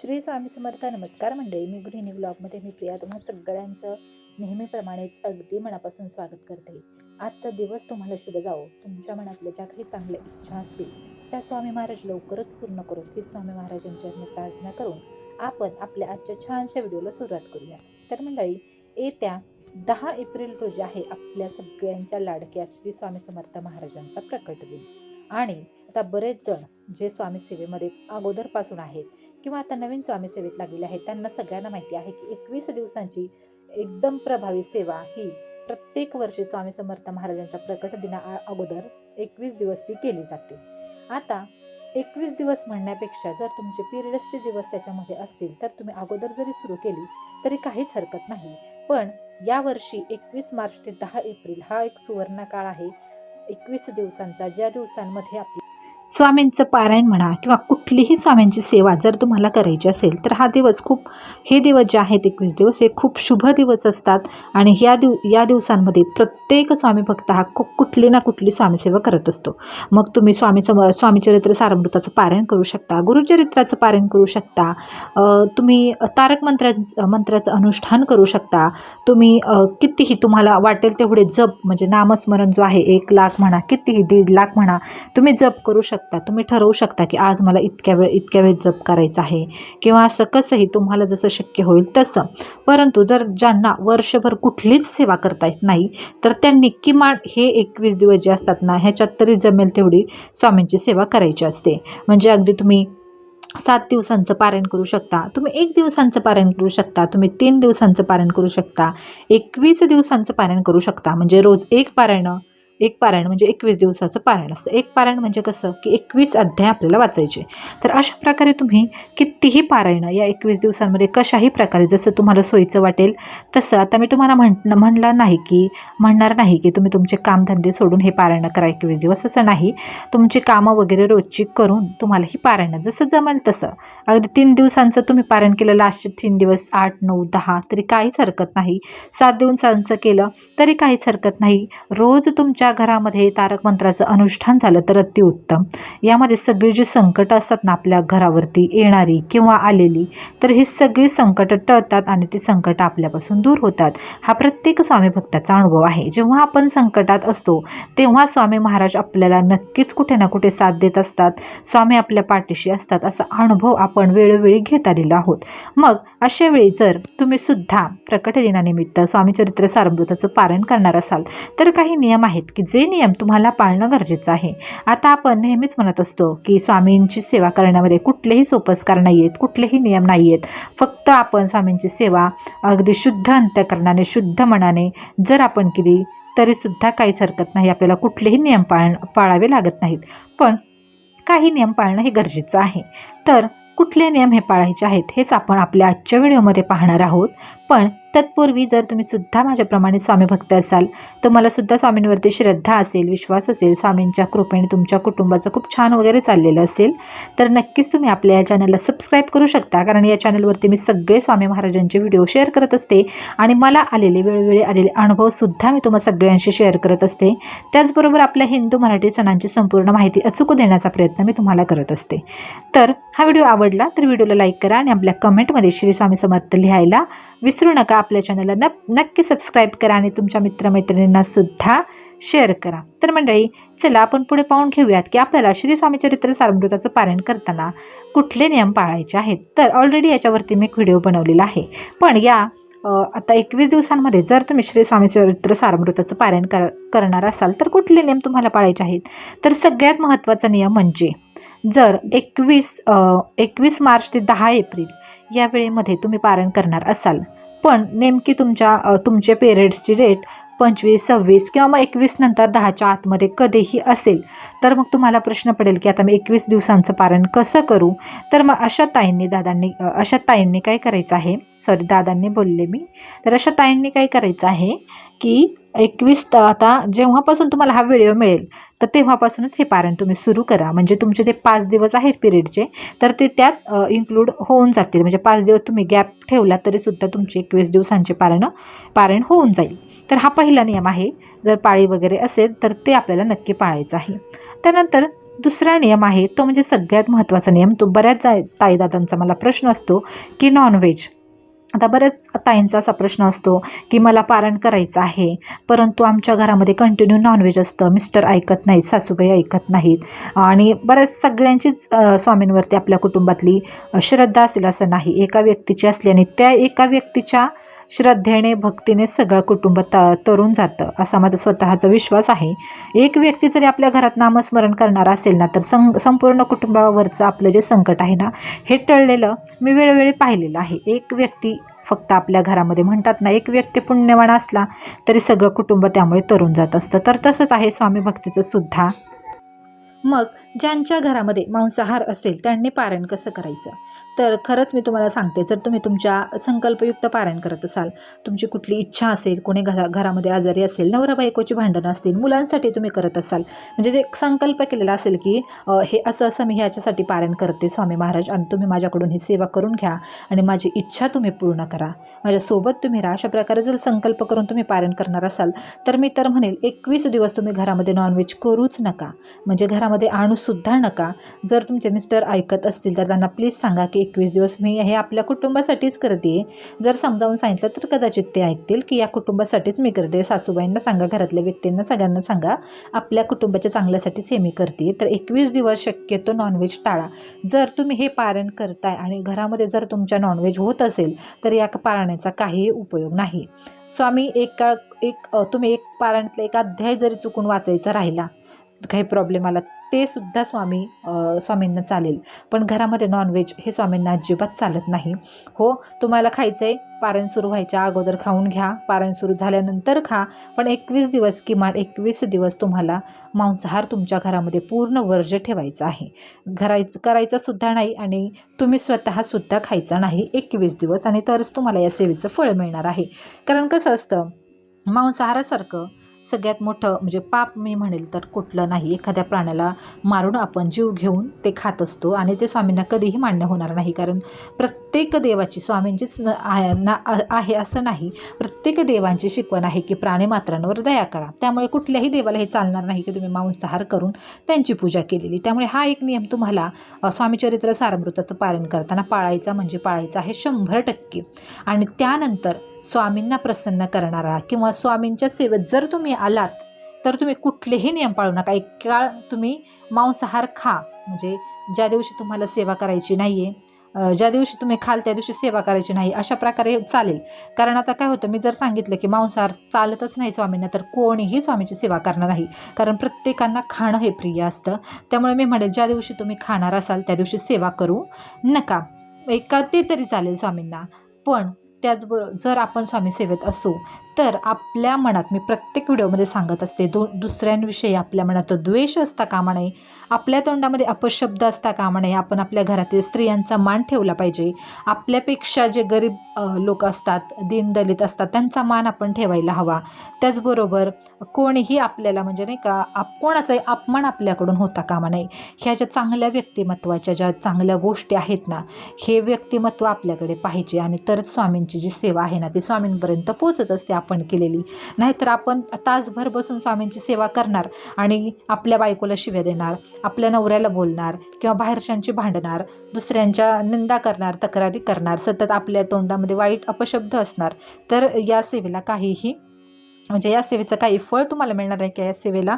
श्री स्वामी समर्थ. नमस्कार मंडळी मी गृहिणी ब्लॉगमध्ये मी प्रिया. तुम्हा सगळ्यांचं नेहमीप्रमाणेच अगदी मनापासून स्वागत करते. आजचा दिवस तुम्हाला शुभ जावो. तुमच्या मनातल्या ज्या काही चांगल्या इच्छा असतील त्या स्वामी महाराज लवकरच पूर्ण करून तीच स्वामी महाराजांच्या प्रार्थना करून आपण आपल्या आजच्या छानशा व्हिडिओला सुरुवात करूया तर मंडळी येत्या दहा एप्रिल रोजी आहे आपल्या सगळ्यांच्या लाडक्या श्री स्वामी समर्थ महाराजांचा प्रकट दिन. आणि आता बरेच जण जे स्वामी सेवेमध्ये अगोदरपासून आहेत किंवा आता नवीन स्वामी सेवेत लागलेले आहेत त्यांना सगळ्यांना माहिती आहे की एकवीस दिवसांची एकदम प्रभावी सेवा ही प्रत्येक वर्षी स्वामी समर्थ महाराजांचा प्रकट दिना अगोदर एकवीस दिवस ती केली जाते. आता एकवीस दिवस म्हणण्यापेक्षा जर तुमचे पिरियड्सचे दिवस त्याच्यामध्ये असतील तर तुम्ही अगोदर जरी सुरू केली तरी काहीच हरकत नाही. पण यावर्षी एकवीस मार्च ते दहा एप्रिल हा एक सुवर्ण काळ आहे. एकवीस दिवसांचा ज्या दिवसांमध्ये आपली स्वामींचं पारायण म्हणा किंवा कुठलीही स्वामींची सेवा जर तुम्हाला करायची असेल तर हा दिवस खूप हे दिवस जे आहेत एकवीस दिवस हे खूप शुभ दिवस असतात. आणि ह्या दिव या दिवसांमध्ये प्रत्येक स्वामी भक्त हा कु कुठली ना कुठली स्वामीसेवा करत असतो. मग तुम्ही स्वामी सम स्वामीचरित्र सारमृताचं पारायण करू शकता गुरुचरित्राचं पारायण करू शकता तुम्ही तारक मंत्रा मंत्राचं अनुष्ठान करू शकता. तुम्ही कितीही तुम्हाला वाटेल तेवढे जप म्हणजे नामस्मरण जो आहे एक लाख म्हणा कितीही दीड लाख म्हणा तुम्ही जप करू शकता. तुम्ही ठरवू शकता की आज मला इतक्या वेळ इतक्या वेळ जप करायचा आहे किंवा असं कसंही तुम्हाला जसं शक्य होईल तसं. परंतु जर ज्यांना वर्षभर कुठलीच सेवा करता येत नाही तर त्यांनी किमान हे एकवीस दिवस जे असतात ना ह्याच्यात तरी जमेल तेवढी स्वामींची सेवा करायची असते. म्हणजे अगदी तुम्ही सात दिवसांचं पारायण करू शकता. तुम्ही एक दिवसांचं पारायण करू शकता. तुम्ही तीन दिवसांचं पारायण करू शकता. एकवीस दिवसांचं पारायण करू शकता. म्हणजे रोज एक पारायणं एक पारायण म्हणजे एकवीस दिवसाचं पारायण असतं. एक पारायण म्हणजे कसं की एकवीस अध्याय आपल्याला वाचायचे. तर अशा प्रकारे तुम्ही कितीही पारायणं या एकवीस दिवसांमध्ये कशाही प्रकारे जसं तुम्हाला सोयीचं वाटेल तसं आता मी तुम्हाला म्हण म्हणलं नाही की म्हणणार नाही की तुम्ही तुमचे कामधंदे सोडून हे पारायण करा एकवीस दिवस. असं नाही. तुमची कामं वगैरे रोजची करून तुम्हाला ही पारायणं जसं जमेल तसं. अगदी तीन दिवसांचं तुम्ही पारायण केलं लास्टचे तीन दिवस आठ नऊ दहा तरी काहीच हरकत नाही. सात दिवसांचं केलं तरी काहीच हरकत नाही. रोज तुमच्या घरामध्ये तारक मंत्राचं अनुष्ठान झालं तर अतिउत्तम यामध्ये सगळी जी संकटं असतात ना आपल्या घरावरती येणारी किंवा आलेली तर ही सगळी संकटं टळतात आणि ती संकटं आपल्यापासून दूर होतात. हा प्रत्येक स्वामी भक्ताचा अनुभव आहे. जेव्हा आपण संकटात असतो तेव्हा स्वामी महाराज आपल्याला नक्कीच कुठे ना कुठे साथ देत असतात. स्वामी आपल्या पाठीशी असतात असा अनुभव आपण वेळोवेळी घेत आलेलो आहोत. मग अशा वेळी जर तुम्ही सुद्धा प्रकट दिनानिमित्त स्वामीचरित्र सारमृताचं पारण करणार असाल तर काही नियम आहेत की जे नियम तुम्हाला पाळणं गरजेचं आहे. आता आपण नेहमीच म्हणत असतो की स्वामींची सेवा करण्यामध्ये कुठलेही सोपस्कार नाही आहेत कुठलेही नियम नाही आहेत फक्त आपण स्वामींची सेवा अगदी शुद्ध अंत्यकरणाने शुद्ध मनाने जर आपण केली तरीसुद्धा काहीच हरकत नाही. आपल्याला कुठलेही नियम पाळ पाळावे लागत नाहीत. पण काही नियम पाळणं हे गरजेचं आहे. तर कुठले नियम हे पाळायचे आहेत हेच आपण आपल्या आजच्या व्हिडिओमध्ये पाहणार आहोत. पण तत्पूर्वी जर तुम्ही सुद्धा माझ्याप्रमाणे स्वामी भक्त असाल तुम्हाला सुद्धा स्वामींवरती श्रद्धा असेल विश्वास असेल स्वामींच्या कृपेने तुमच्या कुटुंबाचं खूप छान वगैरे चाललेलं असेल तर नक्कीच तुम्ही आपल्या या चॅनलला सबस्क्राईब करू शकता कारण या चॅनलवरती मी सगळे स्वामी महाराजांचे व्हिडिओ शेअर करत असते आणि मला आलेले वेळोवेळी आलेले अनुभवसुद्धा मी तुम्हाला सगळ्यांशी शेअर करत असते. त्याचबरोबर आपल्या हिंदू मराठी सणांची संपूर्ण माहिती अचूक देण्याचा प्रयत्न मी तुम्हाला करत असते. तर हा व्हिडिओ आवडला तर व्हिडिओला लाईक करा आणि आपल्या कमेंटमध्ये श्री स्वामी समर्थ लिहायला विस विसरू नका आपल्या चॅनलला न नक्की सबस्क्राईब करा आणि तुमच्या मित्रमैत्रिणींना सुद्धा शेअर करा. तर मंडळी चला आपण पुढे पाहून घेऊयात की आपल्याला श्री स्वामी चरित्र सारमृताचं पारायण करताना कुठले नियम पाळायचे आहेत. तर ऑलरेडी याच्यावरती मी एक व्हिडिओ बनवलेला आहे. पण या आता एकवीस दिवसांमध्ये जर तुम्ही श्री स्वामी चरित्र सारमृताचं पारायण कर करणार असाल तर कुठले नियम तुम्हाला पाळायचे आहेत? तर सगळ्यात महत्त्वाचा नियम म्हणजे जर एकवीस एकवीस मार्च ते दहा एप्रिल या वेळेमध्ये तुम्ही पारायण करणार असाल पण नेमकी तुमच्या तुमचे पेरेड्सची डेट पंचवीस सव्वीस किंवा मग एकवीस नंतर दहाच्या आतमध्ये कधीही असेल तर मग तुम्हाला प्रश्न पडेल की आता मी एकवीस दिवसांचं पारण कसं करू? तर मग अशा ताईंनी दादांनी अशा ताईंनी काय करायचं आहे? सॉरी दादांनी बोलले मी. तर अशा ताईंनी काय करायचं आहे की एकवीस आता जेव्हापासून तुम्हाला हा व्हिडिओ मिळेल तर तेव्हापासूनच हे पारण तुम्ही सुरू करा. म्हणजे तुमचे ते पाच दिवस आहेत पिरियडचे तर ते त्यात इन्क्लूड होऊन जातील. म्हणजे पाच दिवस तुम्ही गॅप ठेवला तरीसुद्धा तुमचे एकवीस दिवसांचे पारणं पारण होऊन जाईल. तर हा पहिला नियम आहे. जर पाळी वगैरे असेल तर ते आपल्याला नक्की पाळायचं आहे. त्यानंतर दुसरा नियम आहे तो म्हणजे सगळ्यात महत्त्वाचा नियम. तो बऱ्याच जा- ताईदादांचा मला प्रश्न असतो की नॉनव्हेज आता बऱ्याच ताईंचा असा प्रश्न असतो की मला पारण करायचं आहे परंतु आमच्या घरामध्ये कंटिन्यू नॉनव्हेज असतं. मिस्टर ऐकत नाहीत सासूबाई ऐकत नाहीत. आणि बऱ्याच सगळ्यांचीच स्वामींवरती आपल्या कुटुंबातली श्रद्धा असेल असं नाही. एका व्यक्तीची असल्याने त्या एका व्यक्तीच्या श्रद्धेने भक्तीने सगळं कुटुंब त तरून जातं असा माझा स्वतःचा विश्वास आहे. एक व्यक्ती जरी आपल्या घरात नामस्मरण करणारा असेल ना तर सं संपूर्ण कुटुंबावरचं आपलं जे संकट आहे ना हे टळलेलं मी वेळोवेळी पाहिलेलं आहे. एक व्यक्ती फक्त आपल्या घरामध्ये म्हणतात ना एक व्यक्ती पुण्यवान असला तरी सगळं कुटुंब त्यामुळे तरून जात असतं. तर तसंच आहे स्वामी भक्तीचं सुद्धा मग ज्यांच्या घरामध्ये मांसाहार असेल त्यांनी पारण कसं करायचं? तर खरंच मी तुम्हाला सांगते जर तुम्ही तुमच्या संकल्पयुक्त पारण करत असाल तुमची कुठली इच्छा असेल कोणी घरा घरामध्ये आजारी असेल नवरा बायकोची भांडणं असतील मुलांसाठी तुम्ही करत असाल म्हणजे जे संकल्प केलेला असेल की हे असं असं मी ह्याच्यासाठी पारण करते स्वामी महाराज आणि तुम्ही माझ्याकडून ही सेवा करून घ्या आणि माझी इच्छा तुम्ही पूर्ण करा. माझ्यासोबत तुम्ही राहा. अशा प्रकारे जर संकल्प करून तुम्ही पारण करणार असाल तर मी तर म्हणेल एकवीस दिवस तुम्ही घरामध्ये नॉनव्हेज करूच नका. म्हणजे घरा घरामध्ये आणूसुद्धा नका. जर तुमचे मिस्टर ऐकत असतील तर त्यांना प्लीज सांगा की एकवीस दिवस मी हे आपल्या कुटुंबासाठीच करते. जर समजावून सांगितलं तर कदाचित ते ऐकतील की या कुटुंबासाठीच मी करते. सासूबाईंना सांगा घरातल्या व्यक्तींना सगळ्यांना सांगा आपल्या कुटुंबाच्या चांगल्यासाठीच हे मी करते. तर एकवीस दिवस शक्यतो नॉनव्हेज टाळा. जर तुम्ही हे पारण करताय आणि घरामध्ये जर तुमच्या नॉनव्हेज होत असेल तर या पारण्याचा काहीही उपयोग नाही. स्वामी एका एक तुम्ही एक पारणातला एक अध्याय जरी चुकून वाचायचा राहिला काही प्रॉब्लेम आला ते सुद्धा स्वामी स्वामींना चालेल. पण घरामध्ये नॉनव्हेज हे स्वामींना अजिबात चालत नाही. हो तुम्हाला खायचं आहे पारायण सुरू व्हायच्या अगोदर खाऊन घ्या पारण सुरू झाल्यानंतर खा पण एकवीस दिवस किमान एकवीस दिवस तुम्हाला मांसाहार तुमच्या घरामध्ये पूर्ण वर्ज्य ठेवायचा आहे. घरायचं करायचा सुद्धा नाही आणि तुम्ही स्वतःसुद्धा खायचा नाही एकवीस दिवस आणि तरच तुम्हाला या सेवेचं फळ मिळणार आहे. कारण कसं असतं मांसाहारासारखं सगळ्यात मोठं म्हणजे पाप मी म्हणेल तर कुठलं नाही. एखाद्या प्राण्याला मारून आपण जीव घेऊन ते खात असतो आणि ते स्वामींना कधीही मान्य होणार नाही. कारण प्रत्येक देवाची स्वामींचीच न- आहे ना आहे असं नाही. प्रत्येक देवांची शिकवण आहे की प्राणीमात्रांवर दया करा. त्यामुळे कुठल्याही देवाला हे चालणार नाही की तुम्ही मांसाहार करून त्यांची पूजा केलेली. त्यामुळे हा एक नियम तुम्हाला स्वामीचरित्र सारमृताचं पालन करताना पाळायचा म्हणजे पाळायचा आहे शंभर टक्के. आणि त्यानंतर स्वामींना प्रसन्न करणारा किंवा स्वामींच्या सेवेत जर तुम्ही आलात तर तुम्ही कुठलेही नियम पाळू नका. एक काळ तुम्ही मांसाहार खा. म्हणजे ज्या दिवशी तुम्हाला सेवा करायची नाही आहे ज्या दिवशी तुम्ही खाल त्या दिवशी सेवा करायची नाही अशा प्रकारे चालेल. कारण आता काय होतं मी जर सांगितलं की मांसाहार चालतच नाही स्वामींना तर कोणीही स्वामीची सेवा करणार नाही. कारण प्रत्येकांना खाणं हे प्रिय असतं. त्यामुळे मी म्हणेल ज्या दिवशी तुम्ही खाणार असाल त्या दिवशी सेवा करू नका. एका ते तरी चालेल स्वामींना. पण त्याचबरोबर जर आपण स्वामी सेवेत असू तर आपल्या मनात मी प्रत्येक व्हिडिओमध्ये सांगत असते दो दुसऱ्यांविषयी आपल्या मनात द्वेष असता कामा नये. आपल्या तोंडामध्ये अपशब्द असता कामा नये. आपण आपल्या घरातील स्त्रियांचा मान ठेवला पाहिजे. आपल्यापेक्षा जे गरीब लोक असतात दीनदलित असतात त्यांचा मान आपण ठेवायला हवा. त्याचबरोबर कोणीही आपल्याला म्हणजे नाही का आप कोणाचाही अपमान आपल्याकडून होता कामा नये. ह्या ज्या चांगल्या व्यक्तिमत्वाच्या ज्या चांगल्या गोष्टी आहेत ना हे व्यक्तिमत्व आपल्याकडे पाहिजे. आणि तरच स्वामींची जी सेवा आहे ना ती स्वामींपर्यंत पोचत असते. आपण केलेली. नाहीतर आपण तासभर बसून स्वामींची सेवा करणार आणि आपल्या बायकोला शिव्या देणार आपल्या नवऱ्याला बोलणार किंवा बाहेरच्यांची भांडणार दुसऱ्यांच्या निंदा करणार तक्रारी करणार सतत आपल्या तोंडामध्ये वाईट अपशब्द असणार तर या सेवेला काहीही म्हणजे या सेवेचं काही फळ तुम्हाला मिळणार आहे की या सेवेला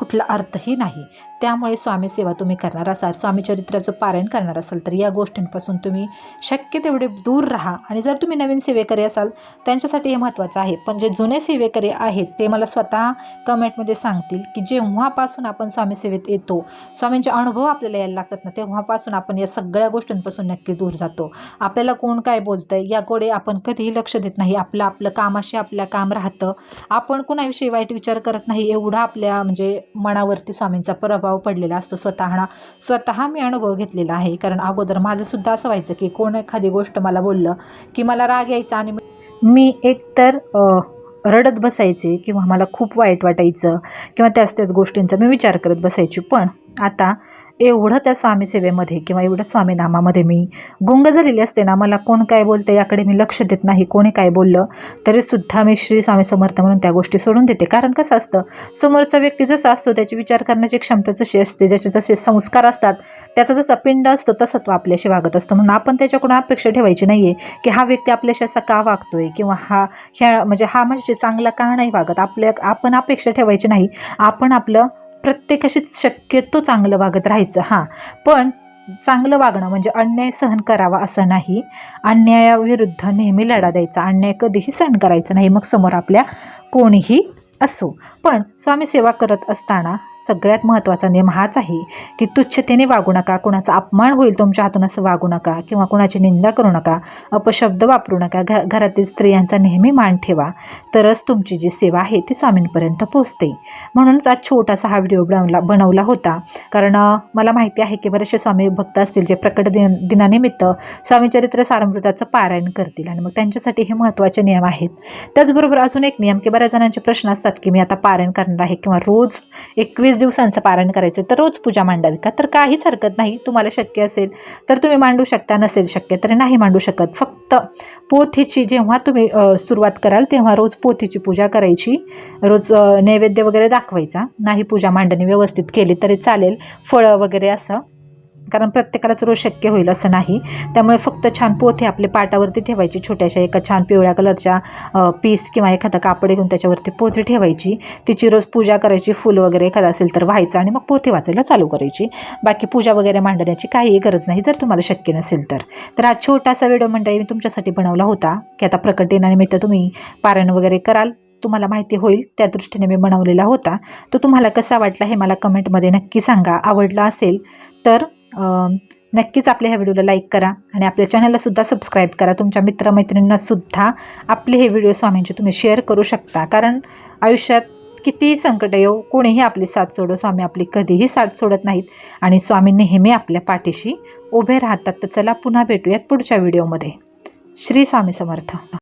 कुठला अर्थही नाही. त्यामुळे स्वामी सेवा तुम्ही करणार असाल स्वामी चरित्राचं पारायण करणार असाल तर या गोष्टींपासून तुम्ही शक्य तेवढे दूर राहा. आणि जर तुम्ही नवीन सेवेकरी असाल त्यांच्यासाठी हे महत्त्वाचं आहे. पण जे जुने सेवेकरी आहेत ते मला स्वतः कमेंटमध्ये सांगतील की जेव्हापासून आपण स्वामी सेवेत येतो स्वामींचे अनुभव आपल्याला यायला लागतात ना तेव्हापासून आपण या सगळ्या गोष्टींपासून नक्की दूर जातो. आपल्याला कोण काय बोलतंय याकडे आपण कधीही लक्ष देत नाही. आपलं आपलं कामाशी आपलं काम राहतं. आपण कुणाविषयी वाईट विचार करत नाही एवढा आपल्या म्हणजे मनावरती स्वामींचा प्रभाव पडलेला असतो स्वतः स्वतः मी अनुभव घेतलेला आहे. कारण अगोदर माझं सुद्धा असं व्हायचं की कोण एखादी गोष्ट मला बोललं की मला राग यायचा आणि मी एकतर रडत बसायचे किंवा मला खूप वाईट वाटायचं किंवा त्याच त्याच गोष्टींचा मी विचार करत बसायची. पण आता एवढं त्या स्वामी सेवेमध्ये किंवा एवढं स्वामीनामामध्ये मी गुंग झालेली असते ना मला कोण काय बोलतं याकडे मी लक्ष देत नाही कोणी काय बोललं तरीसुद्धा मी श्री स्वामी समर्थ म्हणून त्या गोष्टी सोडून देते. कारण कसं असतं समोरचा व्यक्ती जसा असतो त्याची विचार करण्याची क्षमता जशी असते ज्याचे जसे संस्कार असतात त्याचा जसा पिंड असतो तसं तो आपल्याशी वागत असतो. म्हणून आपण त्याच्याकडून अपेक्षा ठेवायची नाही आहे की हा व्यक्ती आपल्याशी असा का वागतोय किंवा हा ह्या म्हणजे हा म्हणजे चांगला का नाही वागत. आपल्या आपण अपेक्षा ठेवायची नाही. आपण आपलं प्रत्येकाशीच शक्यतो चांगलं वागत राहायचं हां. पण चांगलं वागणं म्हणजे अन्याय सहन करावा असं नाही. अन्यायाविरुद्ध नेहमी लढा द्यायचा. अन्याय कधीही सहन करायचं नाही. मग समोर आपल्या कोणीही असो. पण स्वामी सेवा करत असताना सगळ्यात महत्त्वाचा नियम हाच आहे की तुच्छतेने वागू नका कुणाचा अपमान होईल तुमच्या हातून असं वागू नका किंवा कुणाची निंदा करू नका अपशब्द वापरू नका घ घरातील स्त्रियांचा नेहमी मान ठेवा. तरच तुमची जी सेवा आहे ती स्वामींपर्यंत पोहोचते. म्हणूनच आज छोटासा हा व्हिडिओ बनवला बनवला होता. कारण मला माहिती आहे की बरेचसे स्वामी भक्त असतील जे प्रकट दिन दिनानिमित्त स्वामीचरित्र सारमृताचं पारायण करतील आणि मग त्यांच्यासाठी हे महत्त्वाचे नियम आहेत. त्याचबरोबर अजून एक नियम की बऱ्याच जणांचे प्रश्न असतात की मी आता पारण करणार आहे किंवा रोज एकवीस दिवसांचं पारण करायचं तर रोज पूजा मांडावी का? तर काहीच हरकत नाही. तुम्हाला शक्य असेल तर तुम्ही मांडू शकता नसेल शक्य तर नाही मांडू शकत. फक्त पोथीची जेव्हा तुम्ही सुरुवात कराल तेव्हा रोज पोथीची पूजा करायची. रोज नैवेद्य वगैरे दाखवायचा. नाही पूजा मांडणी व्यवस्थित केली तरी चालेल. फळं वगैरे असं. कारण प्रत्येकालाच रोज शक्य होईल असं नाही. त्यामुळे फक्त छान पोथे आपले पाटावरती ठेवायची छोट्याशा एका छान पिवळ्या कलरच्या पीस किंवा एखादा कापड घेऊन त्याच्यावरती पोथी ठेवायची. तिची रोज पूजा करायची फुल वगैरे एखादा असेल तर व्हायचं आणि मग पोथे वाचायला चालू करायची. बाकी पूजा वगैरे मांडण्याची काहीही गरज नाही जर तुम्हाला शक्य नसेल तर. तर हा छोटासा व्हिडिओ मंडळी मी तुमच्यासाठी बनवला होता की आता प्रकट दिनानिमित्त तुम्ही पारायण वगैरे कराल तुम्हाला माहिती होईल त्या दृष्टीने मी बनवलेला होता. तो तुम्हाला कसा वाटला हे मला कमेंटमध्ये नक्की सांगा. आवडला असेल तर नक्कीच आपल्या ह्या व्हिडिओला लाईक करा आणि आपल्या चॅनललासुद्धा सबस्क्राईब करा. तुमच्या मित्रमैत्रिणींनासुद्धा आपले हे व्हिडिओ स्वामींचे तुम्ही शेअर करू शकता. कारण आयुष्यात कितीही संकट येऊ कोणीही आपली साथ सोडो स्वामी आपली कधीही साथ सोडत नाहीत. आणि स्वामी नेहमी आपल्या पाठीशी उभे राहतात. तर चला पुन्हा भेटूयात पुढच्या व्हिडिओमध्ये श्री स्वामी समर्थ.